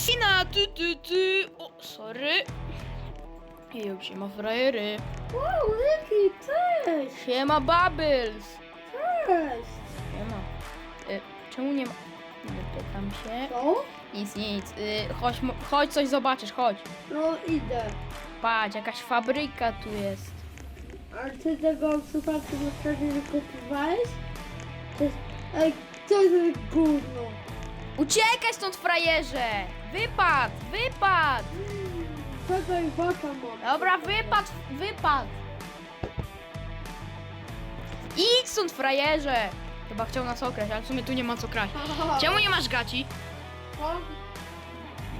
Dolfina! Ty, ty, ty! O, sorry. I już się ma frajery. Wow, Leki, cześć! Siema Bubbles! Cześć! Siema. Y, czemu nie ma... Nie pytam się. Co? Nic, nic. Y, chodź, mo- chodź coś zobaczysz, chodź. No idę. Patrz, jakaś fabryka tu jest. A ty tego przypadku wtedy nie kupowałeś? To jest... Ej, co jest za gówno? Uciekaj stąd, frajerze! Wypad! Wypad! Czekaj, mam. Dobra, wypad! Wypad! Idź stąd, frajerze! Chyba chciał nas okraść, ale w sumie tu nie ma co kraść. Czemu nie masz gaci? Co?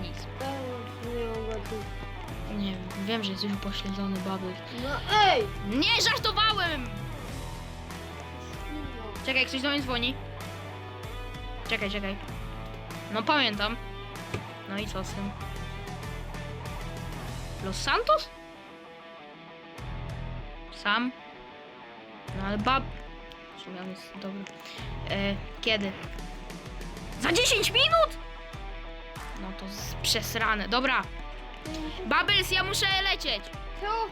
Nic. Nie wiem, wiem, że jesteś upośledzony, baby. No ej! Nie, żartowałem! Czekaj, ktoś do mnie dzwoni. Czekaj, czekaj. No pamiętam. No i co z tym? Los Santos? Sam? No ale bab... On jest dobry. E, kiedy? Za 10 minut? No to z przesrane. Dobra. Bubbles, ja muszę lecieć. Co?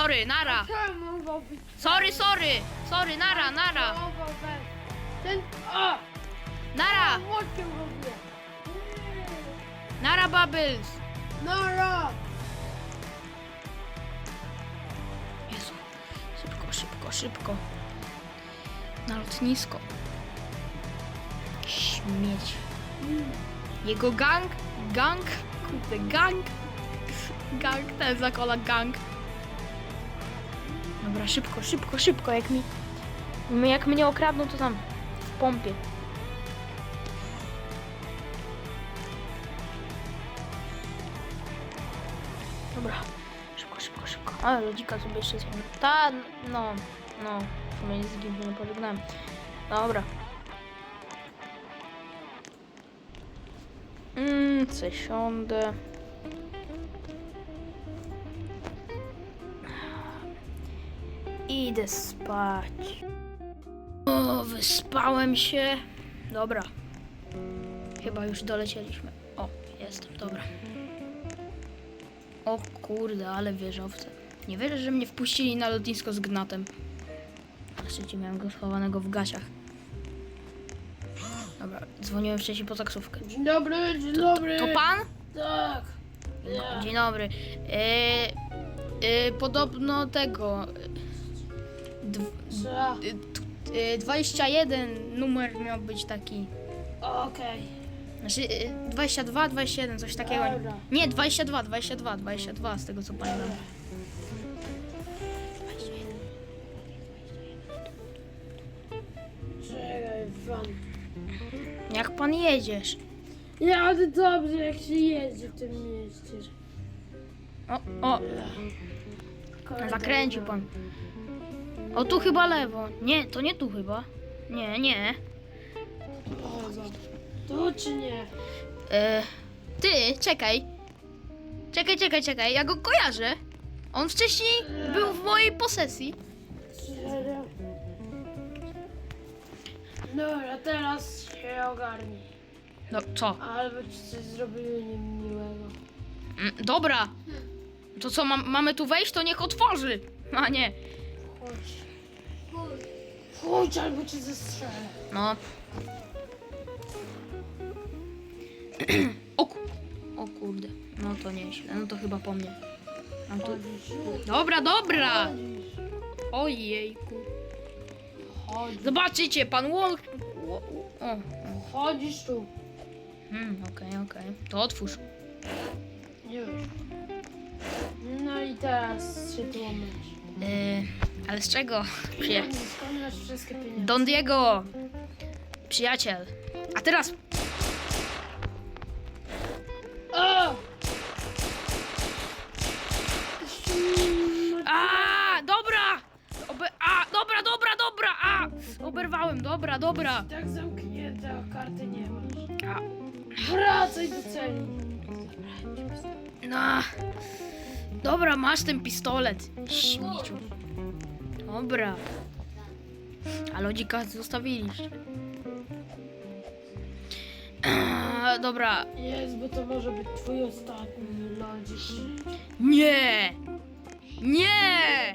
Sorry, nara. Co mam robić? Sorry, sorry. Sorry, nara, nara. Ten... Nara. Nara, Bubbles. Nara! Jezu, szybko, szybko, szybko. Na lotnisko. Śmieć. Jego gang, gang, kurde, gang. Gang, ten zakola gang. Dobra, szybko, szybko, szybko, jak mi... Jak mnie okradną, to tam, w pompie. Dobra, szybko, szybko, szybko. Ale lodzika sobie jeszcze zjem. Ta, no, no, gimby nie pożegnałem. Dobra. Mmm, co siądę. Idę spać. O, wyspałem się. Dobra. Chyba już dolecieliśmy. O, jestem, dobra. O kurde, ale wieżowce. Nie wierzę, że mnie wpuścili na lotnisko z gnatem. Na szczycie miałem go schowanego w gasiach. Dobra, dzwoniłem wcześniej po taksówkę. Dzień dobry, dzień dobry. to pan? Tak. No, Dzień dobry. E, e, podobno tego. Dw, Co? e, t- e, 21 numer miał być taki. Okej. Znaczy e, 22, 21, coś takiego. Dobra. Nie, 22, 22, 22 z tego co pamiętam. Czekaj, fan. Jak pan jedziesz? Jadę dobrze, jak się jeździ w tym mieście. O, o, zakręcił pan. O, tu chyba lewo. Nie, to nie tu chyba. Nie, nie. Bardzo. Tu czy nie? E, ty, czekaj. Czekaj, czekaj, czekaj. Ja go kojarzę. On wcześniej był w mojej posesji. Serio? Dobra, teraz się ogarnij. No, co? Albo ci coś zrobiły niemiłego. Mm, dobra. To co, mam, mamy tu wejść, to niech otworzy. A nie. Chodź. Chodź, albo cię zestrzelę. No. o, ku- o kurde. No to nieźle. No to chyba po mnie. Mam tu... Dobra, dobra. Ojejku. Zobaczycie, pan Wall... O, o. Chodzisz tu. Hmm, okej, okej. To otwórz. Już. No i teraz się tłumaczysz. Yy, ale z czego? Pieniądze? Don Diego! Przyjaciel. A teraz... dobra. Tak zamknięte, a karty nie masz. A, Wracaj do celi. no. Dobra, masz ten pistolet. Śmieciu. Dobra. A lodzika zostawiliście. dobra, dobra. Jest, bo to może być twój ostatni lodzik. Nie! Nie!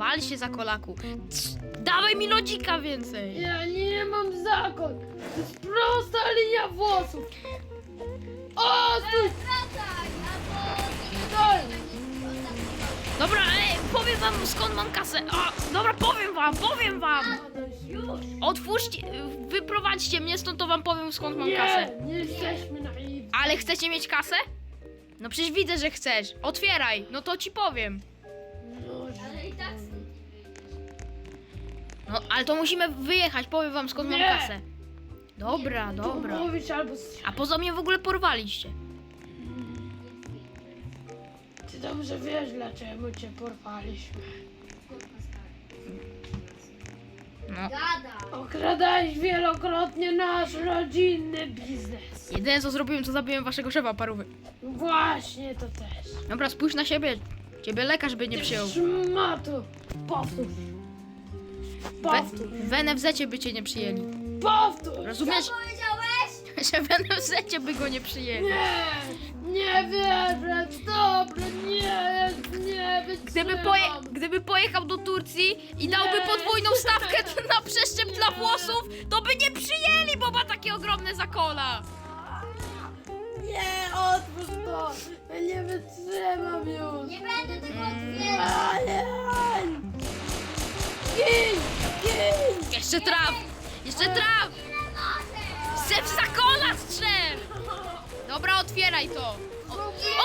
Wal się za kolaku. C- Dawaj mi lodzika więcej. Ja nie mam zakon. To jest prosta linia włosów. O, stój! Dobra, ej, powiem wam skąd mam kasę. O, dobra, powiem wam, powiem wam. Już! Otwórzcie, wyprowadźcie mnie stąd, to wam powiem skąd mam kasę. Nie, nie jesteśmy naiwni. Ale chcecie mieć kasę? No przecież widzę, że chcesz. Otwieraj, no to ci powiem. No, ale to musimy wyjechać, powiem wam skąd mam Nie. kasę. Dobra, to dobra. mówisz albo strzelać. A poza mnie w ogóle porwaliście. Ty dobrze wiesz, dlaczego cię porwaliśmy. No. Okradałeś wielokrotnie nasz rodzinny biznes. Jedyne co zrobiłem, to zabiłem waszego szefa parówy. Właśnie to też. Dobra, spójrz na siebie. Ciebie lekarz by nie przyjął. Szmato! Powtórz! Powtórz! W NFZ by cię nie przyjęli. Powtórz! Rozumiesz? Powiedziałeś? Że w NFZ by go nie przyjęli. Nie! Nie wierzę! Dobry, nie! Nie Gdyby, poje, gdyby pojechał do Turcji i dałby podwójną stawkę na przeszczep dla włosów, to by nie przyjęli, bo ma takie ogromne zakola. Nie, otwórz to! Ja nie wytrzymam już! Nie będę tego Mm. otwierać. Ale... Jeszcze traf! Jeszcze traf! Chcę w zakola strzel! Dobra, otwieraj to!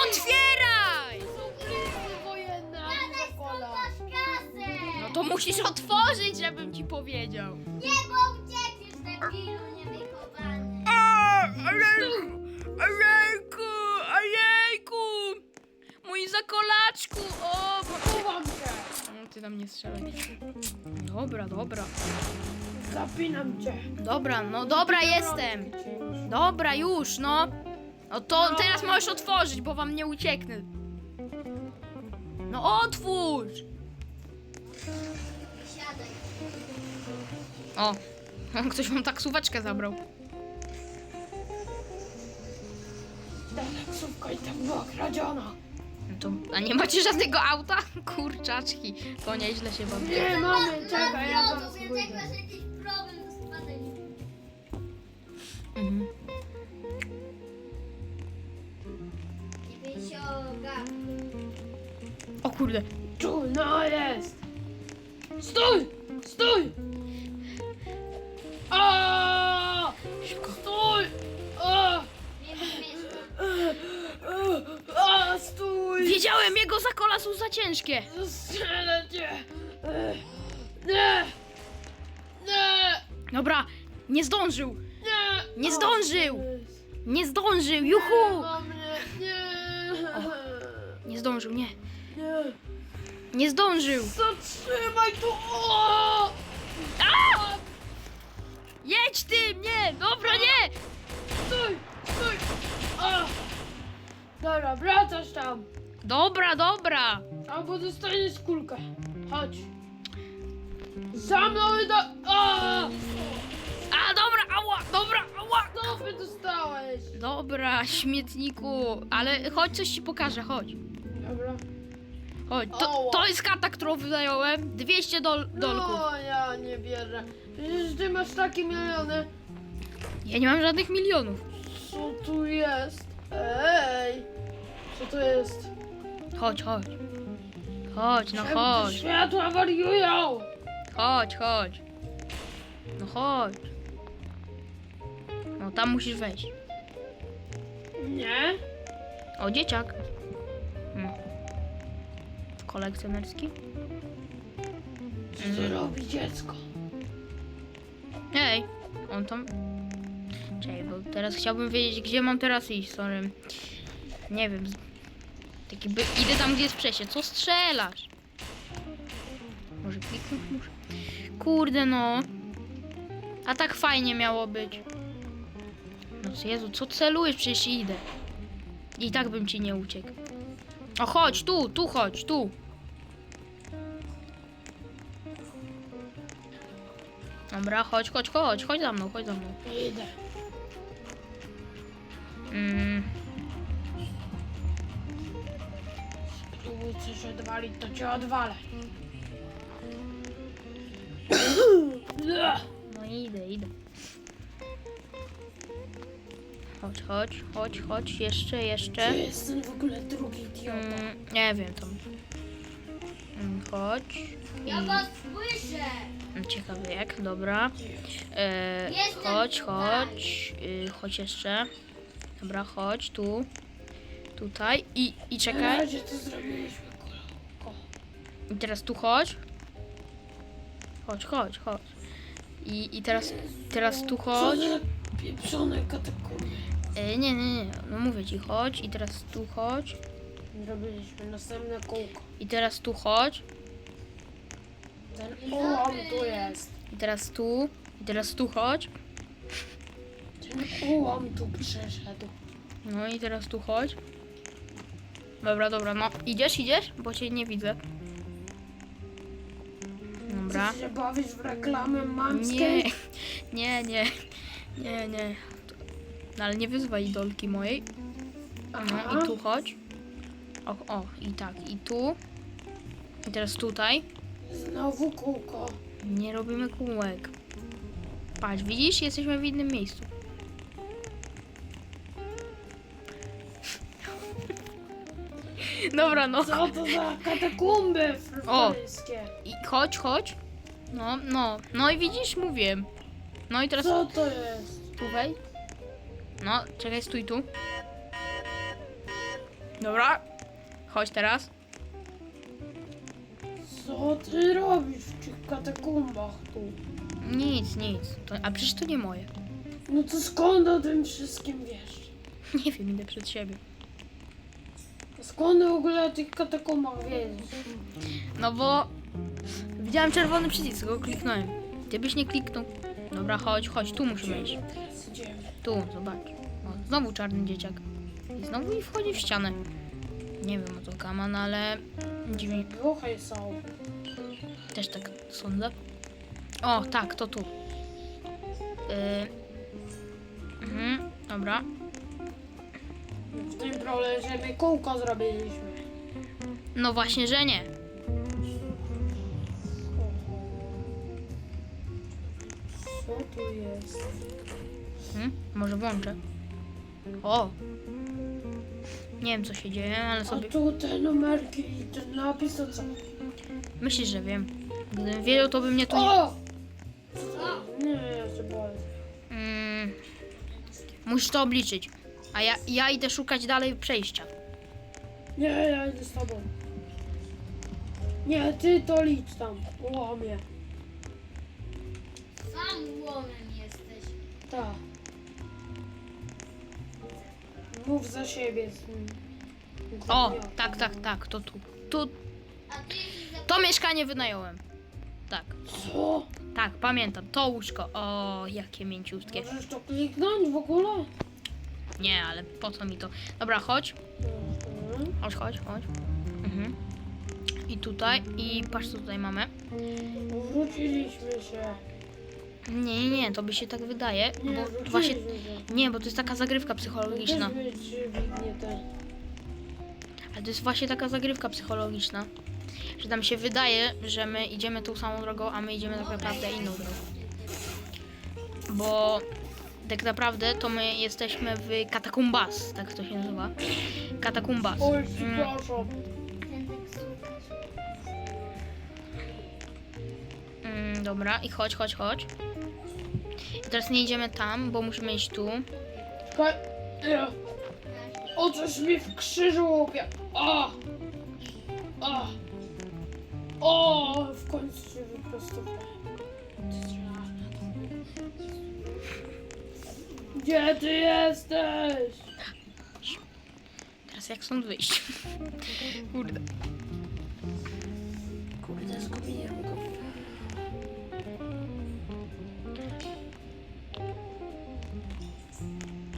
Otwieraj! No to musisz otworzyć, żebym ci powiedział. Nie, bo uciekniesz, debilu niewychowany. Ojejku! Ojejku! Ojejku! Mój zakolaczku! O! Chowam cię! No, ty tam nie strzelaj. Dobra, dobra. Zapinam cię! Dobra, no dobra, jestem. Dobra, już, no. No to teraz możesz otworzyć, bo wam nie ucieknę. No otwórz! Siadaj. O, ktoś wam taksóweczkę zabrał. Ta taksówka i tak była kradziona! To, a nie macie żadnego auta? Kurczaczki, to nieźle się bawi. Nie mamy, czekaj, ja więc jak masz jakiś problem. Mhm. Nie wysioga. O kurde, Tu, no jest! Stój! Stój! Wiedziałem, jego zakola są za ciężkie. Cię! Nie! Nie! Dobra, nie zdążył, Nie! Zdążył! nie zdążył, juhu! ma mnie! Nie! Nie zdążył, nie, Nie! nie zdążył. Zatrzymaj tu! O! A! Jedź ty, nie, dobra, nie! Stój! Stój! Dobra, wracasz tam! Dobra, dobra. Albo dostaniesz kulkę. Chodź. Za mną i do... A! A, dobra, ała, dobra, ała. Stopy dostałeś. Dobra, śmietniku, ale chodź, coś ci pokażę, chodź. Dobra. Chodź, to, to jest kata, którą wynająłem, 200 dol dolków. No, ja nie bierze. Przecież ty masz takie miliony. Ja nie mam żadnych milionów. Co tu jest? Ej! Co to jest? Chodź, chodź. Chodź, no Czemu te chodź. światła wariują? Chodź, chodź. No chodź. No tam musisz wejść. Nie? O, dzieciak. No. Kolekcjonerski. Co Mm. robi dziecko? Ej, on tam... Czekaj, bo teraz chciałbym wiedzieć, gdzie mam teraz iść, sorry. Nie wiem. Z- Taki by... Idę tam, gdzie jest przejście. Co strzelasz? Może kliknąć muszę? Kurde no. A tak fajnie miało być. No Jezu, co celujesz? Przecież idę. I tak bym ci nie uciekł. O, chodź, tu, tu chodź, tu. Dobra, chodź, chodź, chodź, chodź za mną, chodź za mną. Idę. Coś odwalić, to cię odwalę. no idę, idę. Chodź, chodź, chodź, chodź, jeszcze, jeszcze. Gdzie jest ten w ogóle drugi idiota? Mm, nie wiem tam. Mm, chodź. Ja was słyszę. Mm, Ciekawy jak, dobra. E, Jestem chodź, tutaj. chodź. Y, chodź jeszcze. Dobra, chodź tu. Tutaj. I, i Na czekaj. razie to zrobiliśmy, kolego. I teraz tu chodź. Chodź, chodź, chodź. I, i teraz, teraz tu Co chodź. za pieprzone katakumby. E, nie, nie, nie. No mówię ci, chodź. I teraz tu chodź. Zrobiliśmy następne kółko. I teraz tu chodź. Ten ułom tu jest. I teraz tu. I teraz tu chodź. Ten ułom tu przeszedł. No i teraz tu chodź. Dobra, dobra, no. Idziesz, idziesz? Bo cię nie widzę. Dobra. Chcesz się bawić w reklamę mamskiej? Nie, nie, nie, nie, nie. No ale nie wyzwaj idolki mojej. No i tu chodź. O, o, i tak, i tu. I teraz tutaj. Znowu kółko. Nie robimy kółek. Patrz, widzisz? Jesteśmy w innym miejscu. Dobra, no. Co to za katakumby fryzjerskie? I chodź, chodź. No, no, no i widzisz, mówię. No i teraz Co to jest? tu wejdź. No, czekaj, stój tu. Dobra. Chodź teraz. Co ty robisz w tych katakumbach tu? Nic, nic. To, a przecież to nie moje. No to skąd o tym wszystkim wiesz? Nie wiem, idę przed siebie. Skąd w ogóle o tych katakumbach wiedzieć? No bo widziałem czerwony przycisk, go kliknąłem. Ty byś nie kliknął. Dobra, chodź, chodź, tu musimy iść. Tu, zobacz. O, znowu czarny dzieciak. I znowu i wchodzi w ścianę. Nie wiem o to kaman, ale dziwnie. Duchy są. Też tak sądzę. O, tak, to tu. Yy... Mhm, dobra. W tym problem, że my kółko zrobiliśmy. No właśnie, że nie. Co tu jest? Hmm? Może włączę. O! Nie wiem, co się dzieje, ale A sobie... tu te numerki i ten napis to co? Myślisz, że wiem. Gdybym wiedział, to by mnie tu nie... O! Nie, ja się boję. Mm, musisz to obliczyć. A ja, ja idę szukać dalej przejścia. Nie, ja idę z tobą. Nie, ty to licz tam. Łomie. Sam łomem jesteś. Tak. Mów za siebie. z nim. O, tak, tak, tak, to tu. Tu, A ty jesteś za... to mieszkanie wynająłem. Tak, Co? tak, pamiętam. To łóżko. O, jakie mięciutkie. Możesz to kliknąć w ogóle? Nie, ale po co mi to? Dobra, chodź. Chodź, chodź, chodź. Mhm. I tutaj, i patrz co tutaj mamy. Wróciliśmy się. Nie, nie, nie, to by się tak wydaje, Nie, bo wróciliśmy właśnie... się. Nie, bo to jest taka zagrywka psychologiczna. Też być widnie ten. Ale to jest właśnie taka zagrywka psychologiczna, że nam się wydaje, że my idziemy tą samą drogą, a my idziemy tak naprawdę inną drogą. Bo tak naprawdę to my jesteśmy w katakumbas, tak to się nazywa. Katakumbas. Oj, Mm, przepraszam. Mm, dobra, i chodź, chodź, chodź. I teraz nie idziemy tam, bo musimy iść tu. Czekaj. Nie. O, coś mi w krzyżu łupie. A! A! O! W końcu się wyprostowałem. Gdzie ty jesteś? Teraz jak stąd wyjść? Kurde. Kurde, zgubiłem go.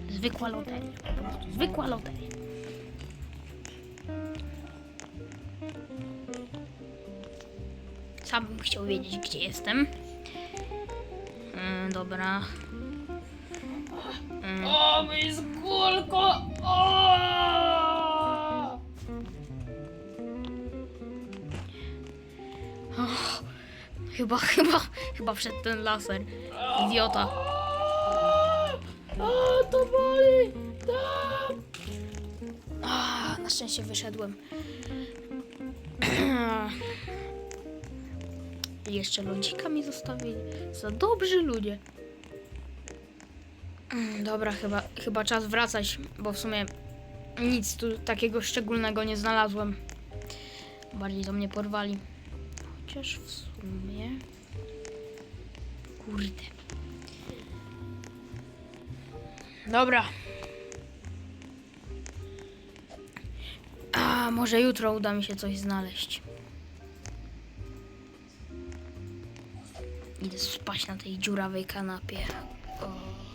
Zwykła loteria. Po prostu zwykła loteria. Sam bym chciał wiedzieć, gdzie jestem. Mm, dobra. Kulko! O! Och, Chyba, chyba, chyba wszedł ten laser. Idiota. O, to boli! A, na szczęście wyszedłem. Jeszcze lodzika mi zostawili. Za dobrzy ludzie. Mm, Dobra, chyba, chyba czas wracać, bo w sumie nic tu takiego szczególnego nie znalazłem. Bardziej do mnie porwali. Chociaż w sumie... Kurde. Dobra. A może jutro uda mi się coś znaleźć. Idę spać na tej dziurawej kanapie. O.